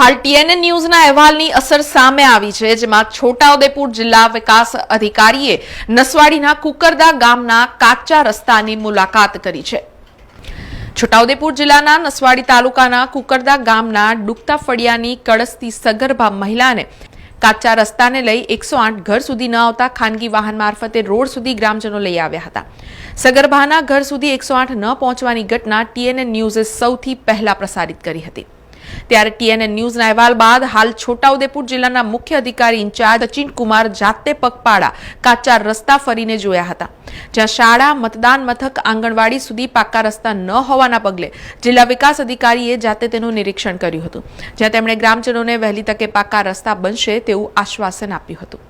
હાલ ટીએનએ ન્યૂઝના અહેવાલની અસર સામે આવી છે, જેમાં છોટાઉદેપુર જિલ્લા વિકાસ અધિકારીએ નસવાડીના કુકરદા ગામના કાચા રસ્તાની મુલાકાત કરી છે. છોટાઉદેપુર જિલ્લાના નસવાડી તાલુકાના કુકરદા ગામના ડુકતા ફળિયાની કળસતી સગર્ભા મહિલાને કાચા રસ્તાને લઈ એકસો આઠ ઘર સુધી ન આવતા ખાનગી વાહન મારફતે રોડ સુધી ગ્રામજનો લઈ આવ્યા હતા. સગર્ભાના ઘર સુધી એકસો આઠ ન પહોંચવાની ઘટના ટીએનએ ન્યૂઝે સૌથી પહેલા પ્રસારિત કરી હતી. ત્યારે ટીએનએ ન્યૂઝના અહેવાલ બાદ હાલ છોટાઉદેપુર જિલ્લાના મુખ્ય અધિકારી ઇન્ચાર્જ સચિન કુમાર જાતે પગપાળા કાચા રસ્તા ફરીને જોયા હતા. જ્યાં શાળા, મતદાન મથક, આંગણવાડી સુધી પાકા રસ્તા ન હોવાના પગલે જિલ્લા વિકાસ અધિકારીએ જાતે તેનું નિરીક્ષણ કર્યું હતું. જ્યાં તેમણે ગ્રામજનોને વહેલી તકે પાકા રસ્તા બનશે તેવું આશ્વાસન આપ્યું હતું.